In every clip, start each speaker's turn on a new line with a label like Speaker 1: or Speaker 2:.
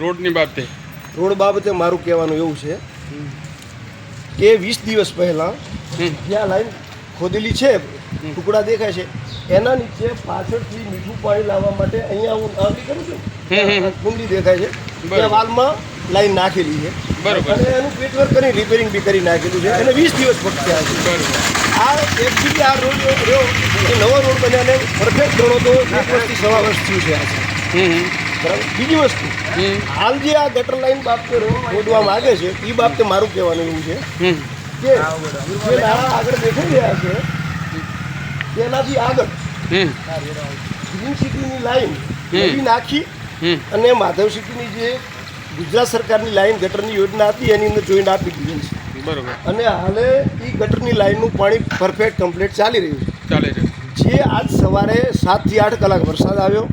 Speaker 1: રોડની બાબતે?
Speaker 2: રોડ બાબતે મારું કહેવાનું એવું છે કે વીસ દિવસ પહેલાં. જ્યાં લાઈન ખોદેલી છે ટુકડા દેખાય છે એના નીચે પાછળથી મીઠું પાણી લાવવા માટે અહીંયા હું આવતી કરું છું. કુંડી દેખાય છે. ત્યાં વાલમાં લાઈન નાખેલી છે.
Speaker 1: બરોબર.
Speaker 2: અને એનું પેટવર્ક કરી રિપેરિંગ બી કરી નાખેલું છે. અને વીસ દિવસ ફક્ત થયા છે.
Speaker 1: બરોબર.
Speaker 2: આ એકચ્યુઅલી આ રોડ રહ્યો એ નવો રોડ બન્યાને પરફેક્ટ રોડ તો એક વર્ષથી સવા વર્ષ થયું છે આ. છે. બરાબર? બીજી વસ્તુ હાલ જે આ ગટર લાઈન બાબતે બોલવા માંગે છે એ બાબતે મારું કહેવાનું એવું છે કે જે નાણાં આગળ દેખાઈ રહ્યા છે તેનાથી આગળ ગ્રીન સિટીની લાઈન. નવી નાખી અને માધવ સિટીની જે ગુજરાત સરકારની લાઈન ગટરની યોજના હતી એની અંદર જોઈન્ટ આપી દીધી છે.
Speaker 1: બરોબર.
Speaker 2: અને હાલે એ ગટરની લાઈનનું પાણી પરફેક્ટ કમ્પ્લીટ ચાલી રહ્યું
Speaker 1: ચાલે છે
Speaker 2: છે. જે આજ સવારે સાતથી આઠ કલાક વરસાદ આવ્યો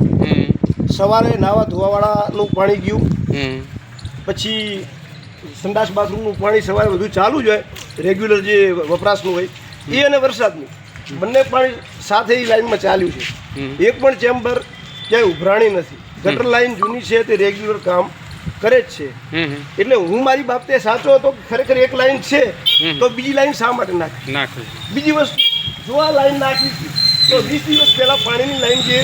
Speaker 2: સવારે નાવા ધોવાવાળાનું પાણી ગયું. પછી સંડાસ બાથરૂમનું પાણી સવારે બધું ચાલુ જ હોય રેગ્યુલર જે વપરાશનું હોય એ અને વરસાદનું. બંને પાણી સાથે એ લાઇનમાં ચાલ્યું છે. એક પણ ચેમ્બર ક્યાંય ઉભરાણી નથી. ગટર લાઈન જૂની છે તે રેગ્યુલર કામ કરે જ છે. એટલે હું મારી બાબતે સાચો હતો કે ખરેખર એક લાઈન છે તો બીજી લાઈન શા માટે નાખી? બીજી વસ્તુ જો આ લાઇન નાખી તો વીસ દિવસ પહેલાં પાણીની લાઇન જે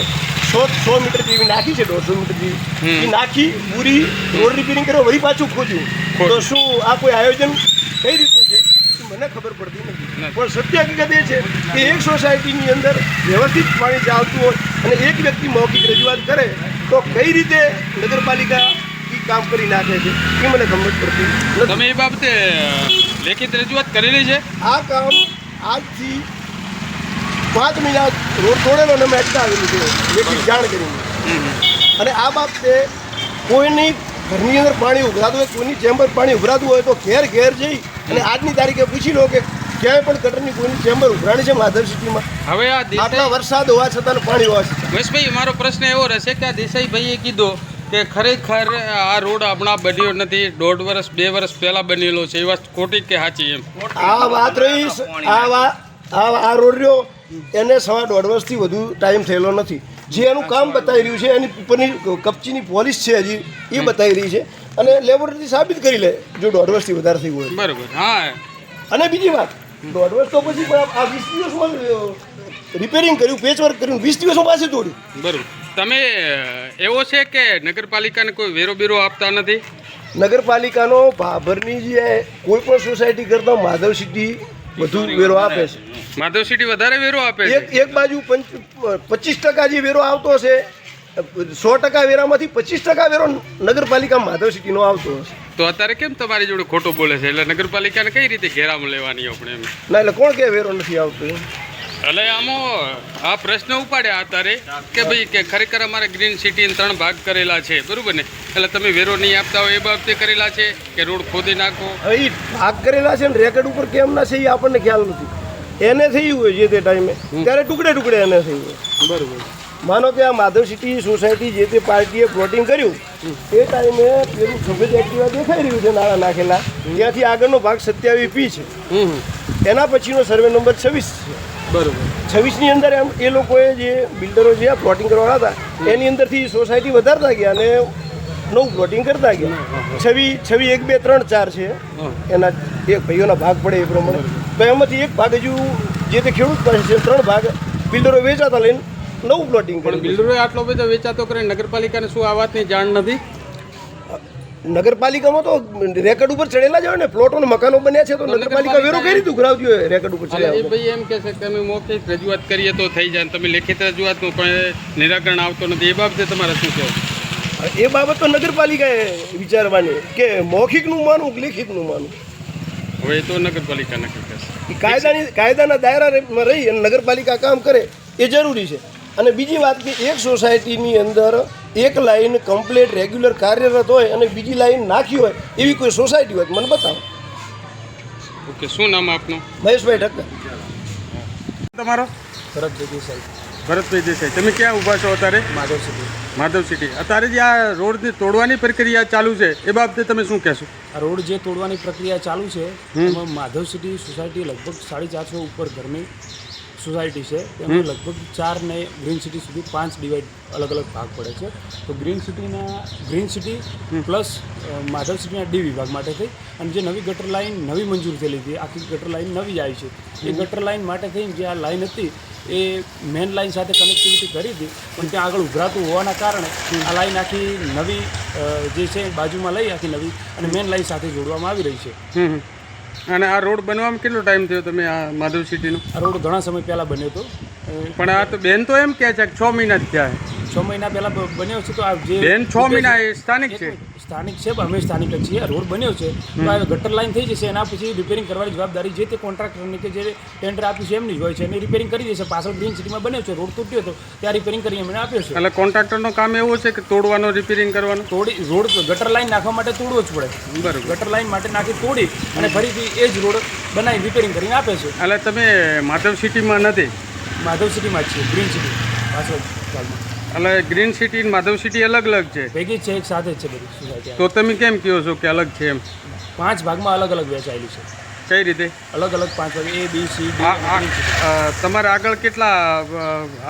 Speaker 2: સો સો મીટર જેવી નાખી છે દોઢસો મીટર જેવી. એ નાખી પૂરી રોડ રિપેરિંગ કર્યો વળી પાછું ખોજ્યું. તો શું આ કોઈ આયોજન કઈ રીતનું છે? મને ખબર પડતી નથી. પણ સત્ય હકીકત એ છે કે એક સોસાયટીની અંદર વ્યવસ્થિત પાણી ચાલતું હોય અને એક વ્યક્તિ મૌખિક રજૂઆત કરે તો કઈ રીતે નગરપાલિકા કામ કરી નાખે છે એ મને ખબર પડતી
Speaker 1: તમે એ બાબતે લેખિત રજૂઆત કરેલી છે?
Speaker 2: આ કામ આજથી પાંચ મહિના રોડ તોડેલો અને મેં અટકાવેલું છે લેખિત જાણ કરીને. અને આ બાબતે કોઈની ઘરની અંદર પાણી ઉભરાતું હોય કોઈની ચેમ્બર પાણી ઉભરાતું હોય તો ઘેર ઘેર જઈ અને આજની તારીખે પૂછી લો કે ક્યાંય પણ ગટરની કોઈની ચેમ્બર ઉભરાણી છે માધવ સિટીમાં.
Speaker 1: હવે આ
Speaker 2: આટલા વરસાદ હોવા છતાં પાણી હોવા છતાં.
Speaker 1: મહેશભાઈ મારો પ્રશ્ન એવો રહેશે કે આ દેસાઈભાઈએ કીધો કે ખરેખર આ રોડ હમણાં બન્યો નથી દોઢ વર્ષ બે વર્ષ પહેલા બનેલો છે એ વાત ખોટી કે સાચી એમ?
Speaker 2: આ વાત રહી આ વાત આ રોડ રહ્યો એને સવા દોઢ વર્ષથી વધુ ટાઈમ થયેલો નથી. જે એનું કામ બતાવી રહ્યું છે એની ઉપરની કપચીની પોલિશ છે હજી એ બતાવી રહી છે. અને લેબોરેટરી સાબિત કરી લે જો દોઢ વર્ષથી વધારે થઈ હોય.
Speaker 1: બરાબર હા.
Speaker 2: અને બીજી વાત દોઢ વર્ષ તો પછી પણ આ વીસ દિવસમાં રિપેરિંગ કર્યું પેચવર્ક કર્યું વીસ દિવસમાં પાસે તોડ્યું
Speaker 1: બરાબર. તમે એવો છે કે નગરપાલિકાને કોઈ વેરો બેરો આપતા નથી?
Speaker 2: નગરપાલિકાનો ભાભરની જે કોઈ પણ સોસાયટી કરતાં માધવ સિટી વધુ વેરો આપે છે.
Speaker 1: માધવ સિટી વધારે વેરો આપે
Speaker 2: એક
Speaker 1: છે.
Speaker 2: એક બાજુ પચીસ ટકા જે વેરો આવતો હશે સો ટકા વેરામાંથી પચીસ ટકા વેરો નગરપાલિકા માધવ સિટીનો આવતો હશે.
Speaker 1: તો અત્યારે કેમ તમારી જોડે ખોટું બોલે છે? એટલે નગરપાલિકાને કઈ રીતે ઘેરામાં લેવાની આપણે
Speaker 2: ના એટલે કોણ કે વેરો નથી આવતો?
Speaker 1: એટલે આમાં આ પ્રશ્ન ઉપાડ્યા અત્યારે કે ભાઈ કે ખરેખર અમારે ગ્રીન સિટી ત્રણ ભાગ કરેલા છે બરોબર ને? એટલે તમે વેરો નહીં આપતા હોય એ બાબતે કરેલા છે કે રોડ ખોદી નાખો?
Speaker 2: એ ભાગ કરેલા છે ને રેકર્ડ ઉપર કેમ ના છે એ આપણને ખ્યાલ નથી. એને થયું હોય જે તે ટાઈમે ત્યારે ટુકડે ટુકડે એને થયું હોય.
Speaker 1: બરોબર.
Speaker 2: માનો કે આ માધવ સિટી સોસાયટી જે તે પાર્ટીએ પ્લોટિંગ કર્યું એ ટાઈમે પેલું સફેદ એક્ટિવા દેખાઈ રહ્યું છે નાણાં નાખેલા. ત્યાંથી આગળનો ભાગ સત્યાવી પી છે. એના પછીનો સર્વે નંબર છવ્વીસ છે.
Speaker 1: બરોબર.
Speaker 2: છવ્વીસની અંદર એમ એ લોકોએ જે બિલ્ડરો જે આ પ્લોટિંગ કરવાના હતા એની અંદરથી સોસાયટી વધારતા ગયા અને નવું પ્લોટિંગ કરતા ગયા. છવી છવી એક બે ત્રણ ચાર છે. એના એક ભાઈઓના ભાગ પડે એ પ્રમાણે. તો એમાંથી એક ભાગ હજુ જે તે ખેડૂત પાસે છે ત્રણ ભાગ બિલ્ડરો વેચાતા લઈને નવું પ્લોટિંગ
Speaker 1: પણ બિલ્ડરોએ આટલો બધો વેચાતો કરે નગરપાલિકાને શું આ વાતની જાણ નથી?
Speaker 2: નગરપાલિકામાં તો રેકર્ડ ઉપર ચડેલા જ હોય ને. પ્લોટો ને મકાનો બન્યા છે તો નગરપાલિકા વેરો રીતે ઉઘરાવતી હોય રેકર્ડ ઉપર
Speaker 1: અને
Speaker 2: ચડ્યા
Speaker 1: એ ભાઈ એમ કહે છે કે અમે મૌખિક રજૂઆત કરીએ તો થઈ જાય તમે લેખિત રજૂઆતનું પણ નિરાકરણ આવતો નથી. એ બાબતે તમારે શું કહેવું?
Speaker 2: એ બાબત તો નગરપાલિકાએ વિચારવાની કે મૌખિકનું માનવું કે લેખિતનું માનવું
Speaker 1: હવે એ તો નગરપાલિકા નક્કી કરશે
Speaker 2: કાયદાની કાયદાના દાયરામાં રહી અને નગરપાલિકા કામ કરે એ જરૂરી છે. અને બીજી વાત કે એક સોસાયટીની અંદર એક લાઈન કમ્પ્લીટ રેગ્યુલર કાર્યરત હોય અને બીજી લાઈન નાખી હોય એવી કોઈ સોસાયટી હોય મને બતાવો.
Speaker 1: ઓકે શું નામ આપનું?
Speaker 2: મહેશભાઈ ઠક્કર
Speaker 1: તમારો?
Speaker 3: ભરતભાઈ દેસાઈ
Speaker 1: ભરતભાઈ દેસાઈ તમે ક્યાં ઊભા છો અત્યારે?
Speaker 3: માધવ સિટી.
Speaker 1: માધવ સિટી. અત્યારે જે આ રોડની તોડવાની પ્રક્રિયા ચાલુ છે એ બાબતે તમે શું કહેશો?
Speaker 3: આ રોડ જે તોડવાની પ્રક્રિયા ચાલુ છે એમાં માધવ સિટી સોસાયટી લગભગ સાડી ચારસો ઉપર ઘરની સોસાયટી છે એમાં લગભગ ચાર ને ગ્રીન સિટી સુધી પાંચ ડિવાઈડ અલગ અલગ ભાગ પડે છે. તો ગ્રીન સિટીના ગ્રીન સિટી પ્લસ માધવ સિટીના ડી વિભાગ માટે થઈ. અને જે નવી ગટર લાઈન નવી મંજૂર થયેલી હતી આખી ગટર લાઈન નવી આવી છે. એ ગટર લાઇન માટે થઈને જે આ લાઇન હતી એ મેન લાઇન સાથે કનેક્ટિવિટી કરી હતી પણ ત્યાં આગળ ઉભરાતું હોવાના કારણે આ લાઇન આખી નવી જે છે બાજુમાં લઈ આખી નવી અને મેન લાઇન સાથે જોડવામાં આવી રહી છે.
Speaker 1: અને આ રોડ બનવામાં કેટલો ટાઈમ થયો તમે આ માધવ સિટીનો?
Speaker 3: આ રોડ ઘણા સમય પહેલાં બન્યો હતો.
Speaker 1: પણ આ તો બેન તો એમ કહે છે કે છ મહિના જ થયા છે
Speaker 3: મહિના પહેલાં બન્યો છે તો આ જે
Speaker 1: બેન છ મહિના એ સ્થાનિક છે.
Speaker 3: સ્થાનિક છે અમે સ્થાનિક છીએ આ રોડ બન્યો છે. તો આ ગટર લાઈન થઈ જશે એના પછી રિપેરિંગ કરવાની જવાબદારી જે તે કોન્ટ્રાક્ટરની કે જે ટેન્ડર આપ્યું છે એમની જ હોય છે. એને રિપેરિંગ કરી દેશે પાછળ ગ્રીન સિટીમાં બન્યો છે રોડ તૂટ્યો હતો ત્યાં રિપેરિંગ કરી એમણે આપ્યો છે.
Speaker 1: એટલે કોન્ટ્રાક્ટરનો કામ એવું છે કે તોડવાનો રિપેરિંગ કરવાનું?
Speaker 3: તોડી રોડ ગટર લાઈન નાખવા માટે તોડવો જ પડે.
Speaker 1: બરાબર.
Speaker 3: ગટર લાઈન માટે નાખી તોડી અને ફરીથી એ જ રોડ બનાવી રિપેરિંગ કરીને આપે છે.
Speaker 1: એટલે તમે માધવ સિટીમાં નથી?
Speaker 3: માધવ સિટીમાં જ છે ગ્રીન સિટી પાછળ
Speaker 1: એટલે ગ્રીન સિટી અને માધવ સિટી અલગ અલગ છે?
Speaker 3: ભેગી છે એક સાથે જ છે બધી સોસાયટી
Speaker 1: તો તમે કેમ કહો છો કે અલગ છે એમ?
Speaker 3: પાંચ ભાગમાં અલગ અલગ વહેંચાયેલી છે.
Speaker 1: કઈ રીતે?
Speaker 3: અલગ અલગ પાંચ એ બી સી
Speaker 1: તમારે આગળ કેટલા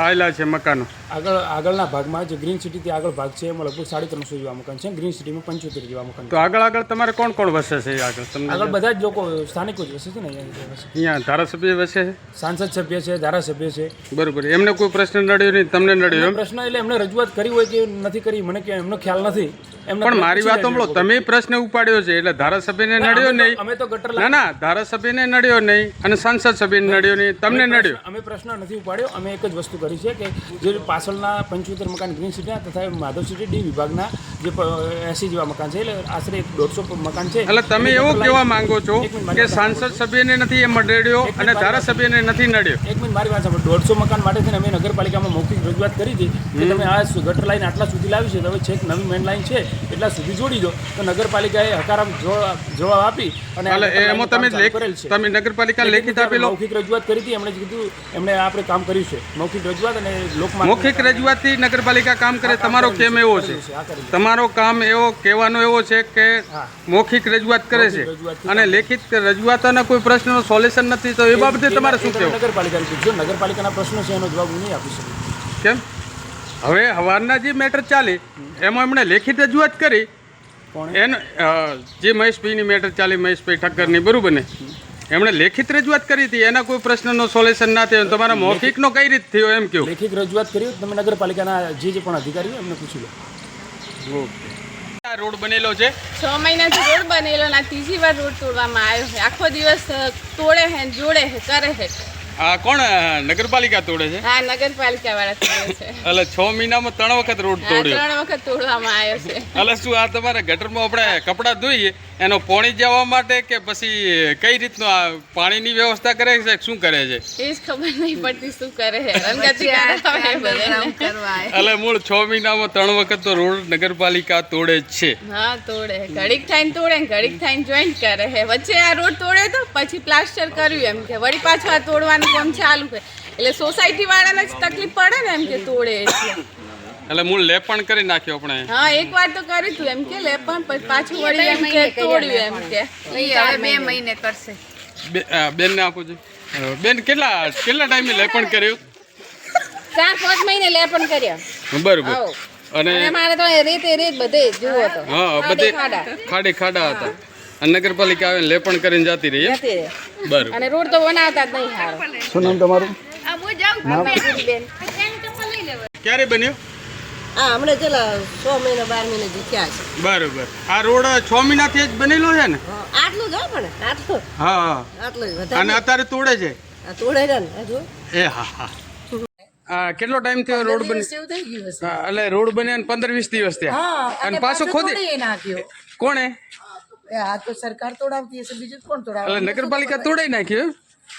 Speaker 1: આવેલા છે મકાનો?
Speaker 3: આગળ આગળના ભાગમાં જે ગ્રીન સિટીથી આગળ ભાગ છે એમાં લગભગ સાડી ત્રણસો જેવા મકાન છે. ગ્રીન સિટીમાં પંચોતેર જેવા મકાન.
Speaker 1: તો આગળ આગળ તમારે કોણ કોણ વસે છે આગળ? તમને
Speaker 3: આગળ બધા જ લોકો સ્થાનિકો જ વસે છે ને અહીંયા
Speaker 1: ધારાસભ્ય વસે છે?
Speaker 3: સાંસદ સભ્ય છે ધારાસભ્ય છે.
Speaker 1: બરોબર. એમને કોઈ પ્રશ્ન નડ્યો નહીં? તમને નડ્યો એમ?
Speaker 3: પ્રશ્ન એટલે એમને રજૂઆત કરી હોય કે નથી કરી મને કે એમનો ખ્યાલ નથી.
Speaker 1: પણ મારી વાત સાંભળો તમે પ્રશ્ન ઉપાડ્યો છે એટલે ધારાસભ્યને નડ્યો નહીં.
Speaker 3: અમે તો ગટર
Speaker 1: ના ના ધારાસભ્યને નડ્યો નહીં અને સાંસદ સભ્યને નડ્યો નહીં. તમને નડ્યો?
Speaker 3: અમે પ્રશ્ન નથી ઉપાડ્યો. અમે એક જ વસ્તુ કરી છે કે જે પાછળના પંચોતેર મકાન ગ્રીન સિટી તથા માધવ સિટી ડી વિભાગના જે એસી જેવા મકાન છે એટલે આશરે દોઢસો મકાન છે.
Speaker 1: એટલે તમે એવું કહેવા માંગો છો કે સાંસદ સભ્યને નથી એમ નડ્યો અને ધારાસભ્યને નથી નડ્યો?
Speaker 3: એક મિનિટ મારી વાત સાંભળો. દોઢસો મકાન માટે થઈને અમે નગરપાલિકામાં મૌખિક રજૂઆત કરી હતી કે તમે આ ગટર લાઈન આટલા સુધી લાવી છે હવે છેક નવી મેન લાઈન છે. એટલા સુધી જોડી દો તો નગરપાલિકાએ હકારાત્મક જવાબ આપી અને
Speaker 1: એમાં તમે નગરપાલિકા લેખિત આપી
Speaker 3: મૌખિક રજૂઆત કરી હતી એમણે કીધું એમણે આપણે કામ કર્યું છે. મૌખિક રજૂઆત અને લોકમાં
Speaker 1: મૌખિક રજૂઆતથી નગરપાલિકા કામ કરે તમારો કેમ એવો છે? તમારો કામ એવો કહેવાનો એવો છે કે મૌખિક રજૂઆત કરે છે. અને લેખિત રજૂઆતના કોઈ પ્રશ્નનો સોલ્યુશન નથી તો એ બાબતે તમારે શું કહેવું?
Speaker 3: નગરપાલિકા જો નગરપાલિકાના પ્રશ્નો છે એનો જવાબ હું નહીં આપી શકું.
Speaker 1: કેમ? હવે હવારના જે મેટર ચાલી એમાં એમણે લેખિત રજૂઆત કરી? એન જે મહેશભાઈની મેટર ચાલી મહેશભાઈ ઠક્કરની બરોબર ને? એમણે લેખિત રજૂઆત કરી હતી એના કોઈ પ્રશ્નનો સોલ્યુશન ના થયો તમારા મૌખિકનો કઈ રીત થયો એમ કહ્યું
Speaker 3: લેખિત રજૂઆત કરી તમે નગરપાલિકાના જે જે પણ અધિકારીઓ એમને પૂછી લો.
Speaker 1: આ રોડ બનેલો છે?
Speaker 4: છ મહિનાથી રોડ બનેલો ના ત્રીજી વાર રોડ તોડવામાં આવ્યો છે. આખો દિવસ તોડે છે જોડે છે કરે છે.
Speaker 1: આ કોણ નગરપાલિકા તોડે છે?
Speaker 4: હા નગરપાલિકા વાળા તોડે છે.
Speaker 1: એટલે છ મહિનામાં ત્રણ વખત રોડ તોડ્યો.
Speaker 4: ત્રણ વખત તોડવામાં આવ્યો છે.
Speaker 1: એટલે શું આ તમારે ગટરમાં આપણે કપડાં ધોઈએ એનો પોણી જવા માટે કે પછી કઈ રીતનો આ પાણીની વ્યવસ્થા કરે છે શું કરે છે?
Speaker 4: એ જ ખબર નહીં પડતી શું કરે છે. રંગતી
Speaker 1: એટલે મૂળ છ મહિનામાં ત્રણ વખત તો રોડ નગરપાલિકા તોડે જ છે.
Speaker 4: હા તોડે. ઘડીક થાઈને તોડે ઘડીક થાઈને જોઈન્ટ કરે છે. વચ્ચે આ રોડ તોડે તો પછી પ્લાસ્ટર કર્યું એમ કે વળી પાછું આ તોડવાનું કામ ચાલુ કરે. એટલે સોસાયટી વાળાને જ તકલીફ પડે ને એમ કે તોડે એટલે.
Speaker 1: એટલે મૂળ લેપણ કરી નાખ્યો આપણે.
Speaker 4: હા એક વાર તો કરી તું એમ કે લેપણ પછી પાછું વળી એમ કે તોડ્યું એમ કે.
Speaker 5: હવે બે મહિને કરશે.
Speaker 1: બેન ને આપું છું. બેન કેટલા કેટલા ટાઈમે લેપણ કર્યું?
Speaker 5: ચાર પાંચ મહિને લેપણ કર્યા.
Speaker 1: બરોબર. અને
Speaker 5: અને મારે તો રેતે રેત બધે જુઓ તો.
Speaker 1: હા બધે ખાડે ખાડા હતા. અને નગરપાલિકા આવે લેપણ કરીને જતી રહી બરાબર.
Speaker 5: અને રોડ તો બનાવતા જ નહીં સારો
Speaker 3: શું નામ તમારું?
Speaker 1: ક્યારે બન્યો?
Speaker 6: હા હમણાં ચલા સો મહિના બાર મહિના જે થયા છે.
Speaker 1: બરોબર. આ રોડ છ મહિનાથી જ બનેલો છે ને?
Speaker 6: હા, આટલું જ પણ આટલું.
Speaker 1: હા હા.
Speaker 6: આટલું
Speaker 1: અને અત્યારે તોડે છે?
Speaker 6: તોડે રહ્યા ને હજુ.
Speaker 1: એ હા હા. આ કેટલો ટાઈમ થયો રોડ બને એટલે રોડ બન્યા પંદર વીસ દિવસ થયા. અને પાછો ખોદી
Speaker 6: નાખ્યો.
Speaker 1: કોણે?
Speaker 6: આ તો સરકાર તોડાવતી હશે બીજું કોણ તોડાવે?
Speaker 1: એટલે નગરપાલિકા તોડાઈ નાખ્યું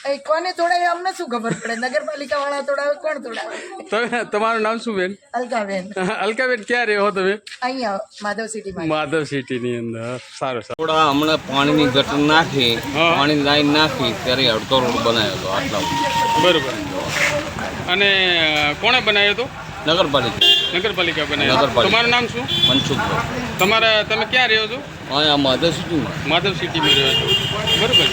Speaker 6: એ કોને તોડાવે અમને શું ખબર પડે? નગરપાલિકા વાળા તોડાવે કોણ તોડાવે?
Speaker 1: તમે તમારું નામ શું બેન?
Speaker 6: અલકાબેન.
Speaker 1: અલકાબેન ક્યાં રહ્યો તમે?
Speaker 6: અહીંયા માધવ સિટી
Speaker 1: માધવ સિટી ની અંદર. સારું સારું.
Speaker 7: થોડા હમણાં પાણીની ગટર નાખી. પાણી લાઈન નાખી ત્યારે અડધો રોડ બનાવ્યો હતો આટલા
Speaker 1: બરોબર. અને કોણે બનાવ્યો હતો?
Speaker 7: નગરપાલિકા.
Speaker 1: નગરપાલિકા બનાવી
Speaker 7: નગરપાલિકા.
Speaker 1: તમારું નામ શું?
Speaker 7: મનસુખભાઈ.
Speaker 1: તમારા તમે ક્યાં રહ્યો છો?
Speaker 7: અહીંયા માધવ સિટીમાં
Speaker 1: માધવ સિટીમાં રહ્યો છો. બરોબર.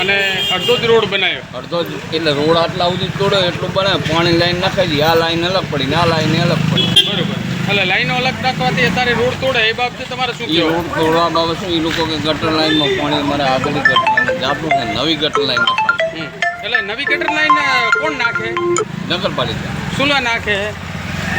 Speaker 1: અને અડધો જ રોડ બનાવ્યો.
Speaker 7: અડધો જ એટલે રોડ આટલા સુધી તોડે એટલું બને પાણી લાઈન નાખાઈ દી આ લાઈન અલગ પડી ને આ લાઈન અલગ પડી.
Speaker 1: બરોબર. એટલે લાઈનો અલગ રાખવાથી અત્યારે રોડ તોડે એ બાબતે તમારે શું
Speaker 7: એ
Speaker 1: કહેવું?
Speaker 7: રોડ તોડવા બાબત શું એ લોકો કે ગટર લાઈનમાં પાણી મારે આગળ ગટર લાઈન જાપું ને નવી ગટર લાઈન નખાવી
Speaker 1: હમ. એટલે નવી ગટર લાઈન કોણ નાખે?
Speaker 7: નગરપાલિકા.
Speaker 1: સુલા નાખે.